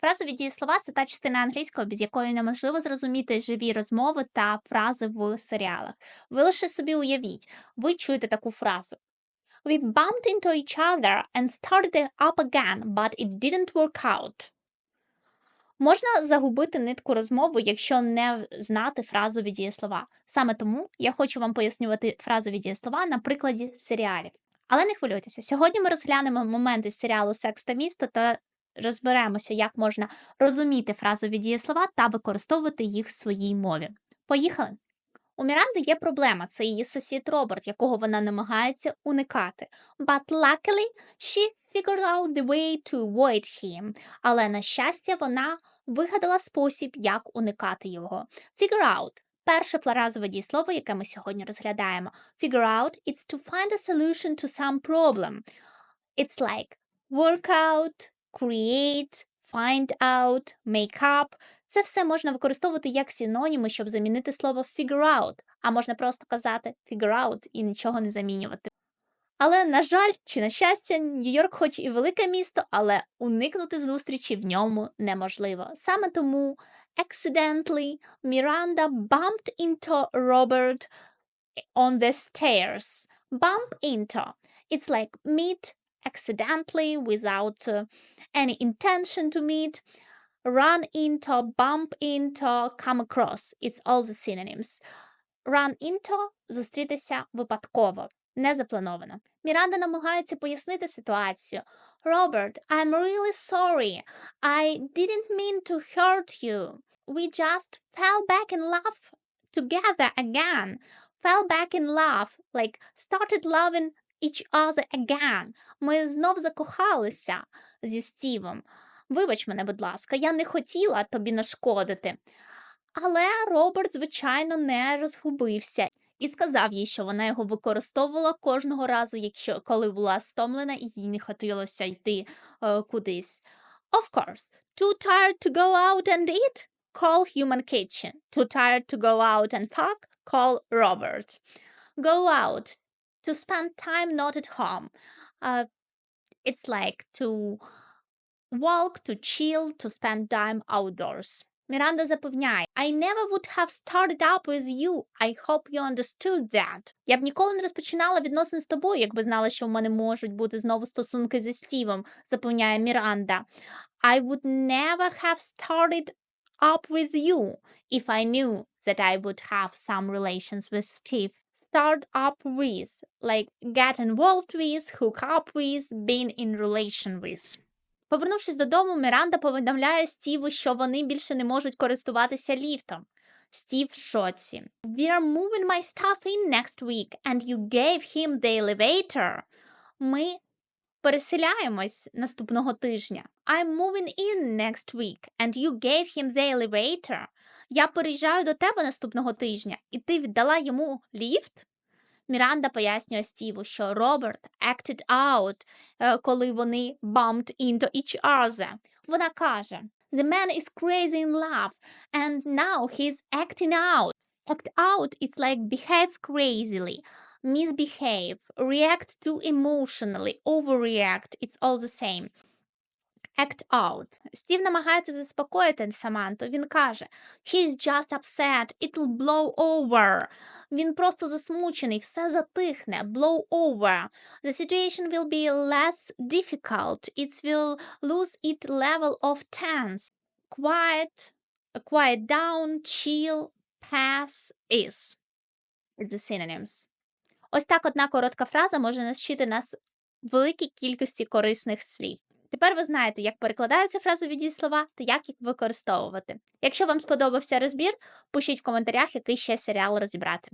Фразові дієслова це та частина англійської, без якої неможливо зрозуміти живі розмови та фрази в серіалах. Ви лише собі уявіть, ви чуєте таку фразу. We bumped into each other and started up again, but it didn't work out. Можна загубити нитку розмови, якщо не знати фразові дієслова. Саме тому я хочу вам пояснювати фразові дієслова на прикладі серіалів. Але не хвилюйтеся, сьогодні ми розглянемо моменти з серіалу Секс та місто та розберемося, як можна розуміти фразові дієслова та використовувати їх в своїй мові. Поїхали! У Міранди є проблема, це її сусід Роберт, якого вона намагається уникати. But luckily, she figured out the way to avoid him. Але, на щастя, вона вигадала спосіб, як уникати його. Figure out – перше фразове дієслово, яке ми сьогодні розглядаємо. Figure out – it's to find a solution to some problem. It's like work out, create, find out, make up. Це все можна використовувати як синоніми, щоб замінити слово figure out, а можна просто казати figure out і нічого не замінювати. Але, на жаль, чи на щастя, Нью-Йорк хоч і велике місто, але уникнути зустрічі в ньому неможливо. Саме тому accidentally Miranda bumped into Robert on the stairs. Bump into. It's like meet accidentally without uh, any intention to meet. Run into, bump into, come across. It's all the synonyms. Run into – зустрітися випадково, не заплановано. Міранда намагається пояснити ситуацію. Robert, I'm really sorry. I didn't mean to hurt you. We just fell back in love together again. Fell back in love, like started loving each other again. Ми знов закохалися зі Стівом. Вибач мене, будь ласка, я не хотіла тобі нашкодити. Але Роберт, звичайно, не розгубився і сказав їй, що вона його використовувала кожного разу, якщо коли була стомлена і їй не хотілося йти е, кудись. Of course, too tired to go out and eat? Call human kitchen. Too tired to go out and pack? Call Robert. Go out to spend time not at home. Uh, it's like to walk, to chill, to spend time outdoors. Міранда запевняє, I never would have started up with you. I hope you understood that. Я б ніколи не розпочинала відносин з тобою, якби знала, що в мене можуть бути знову стосунки зі Стівом, запевняє Міранда. I would never have started up with you if I knew that I would have some relations with Steve. Start up with, like get involved with, hook up with, being in relation with. Повернувшись додому, Міранда повідомляє Стіву, що вони більше не можуть користуватися ліфтом. Стів шоці. We're moving my stuff in next week, and you gave him the elevator. Ми переселяємось наступного тижня. I'm moving in next week, and you gave him the elevator. Я переїжджаю до тебе наступного тижня, і ти віддала йому ліфт? Міранда пояснює Стіву, що Роберт acted out, е, коли вони bumped into each other. Вона каже, The man is crazy in love, and now he's acting out. Act out – it's like behave crazily, misbehave, react too emotionally, overreact – it's all the same. Act out. Стів намагається заспокоїти Саманту. Він каже, He's just upset, it'll blow over. Він просто засмучений, все затихне. Blow over. The situation will be less difficult. It will lose its level of tense. Quiet, quiet down, chill, pass, is. It's the synonyms. Ось так одна коротка фраза може навчити нас великій кількості корисних слів. Тепер ви знаєте, як перекладаються фразові дієслова та як їх використовувати. Якщо вам сподобався розбір, пишіть в коментарях, який ще серіал розібрати.